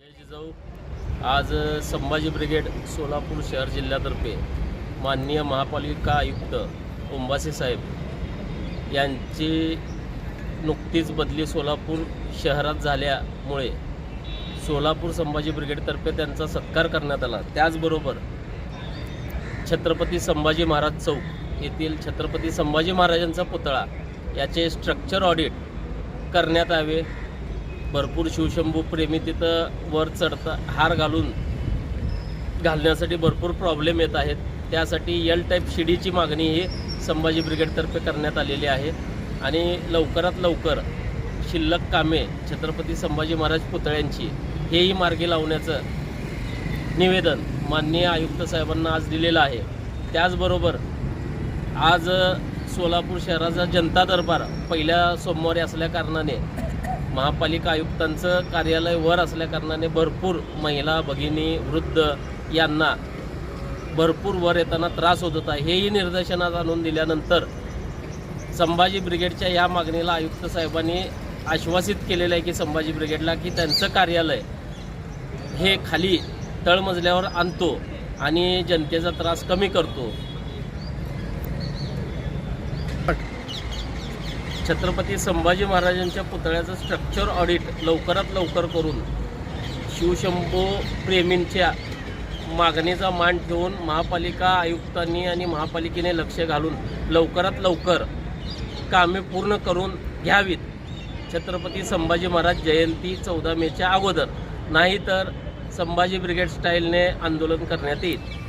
जय जिजाऊ. आज संभाजी ब्रिगेड सोलापूर शहर जिल्ह्यातर्फे माननीय महापालिका आयुक्त ओंबासे साहेब यांची नुकतीच बदली सोलापूर शहरात झाल्यामुळे सोलापूर संभाजी ब्रिगेडतर्फे त्यांचा सत्कार करण्यात आला. त्याचबरोबर छत्रपती संभाजी महाराज चौक येथील छत्रपती संभाजी महाराजांचा पुतळा याचे स्ट्रक्चर ऑडिट करण्यात यावे. भरपूर शिवशंभू प्रेमी तिथं वर चढता हार घालून घालण्यासाठी भरपूर प्रॉब्लेम येत आहेत. त्यासाठी यल टाईप शिडीची मागणी ही संभाजी ब्रिगेडतर्फे करण्यात आलेली आहे. आणि लवकरात लवकर शिल्लक कामे छत्रपती संभाजी महाराज पुतळ्यांची हेही मार्गी लावण्याचं निवेदन माननीय आयुक्त साहेबांना आज दिलेलं आहे. त्याचबरोबर आज सोलापूर शहराचा जनता दरबार पहिल्या सोमवारी असल्याकारणाने महापालिका आयुक्तांचं कार्यालय वर असल्याकारणाने भरपूर महिला भगिनी वृद्ध यांना भरपूर वर येताना त्रास होत होता. हेही निर्देशनात आणून दिल्यानंतर संभाजी ब्रिगेडच्या या मागणीला आयुक्त साहेबांनी आश्वासित केलेलं आहे की संभाजी ब्रिगेडला की त्यांचं कार्यालय हे खाली तळमजल्यावर आणतो आणि जनतेचा त्रास कमी करतो. छत्रपती संभाजी महाराजांच्या पुतळ्याचं स्ट्रक्चर ऑडिट लवकरात लवकर करून शिवशंभू प्रेमींच्या मागणीचा मान ठेवून महापालिका आयुक्तांनी आणि महापालिकेने लक्ष घालून लवकरात लवकर कामे पूर्ण करून घ्यावीत. छत्रपती संभाजी महाराज जयंती चौदा मेच्या अगोदर. नाहीतर संभाजी ब्रिगेड स्टाईलने आंदोलन करण्यात येईल.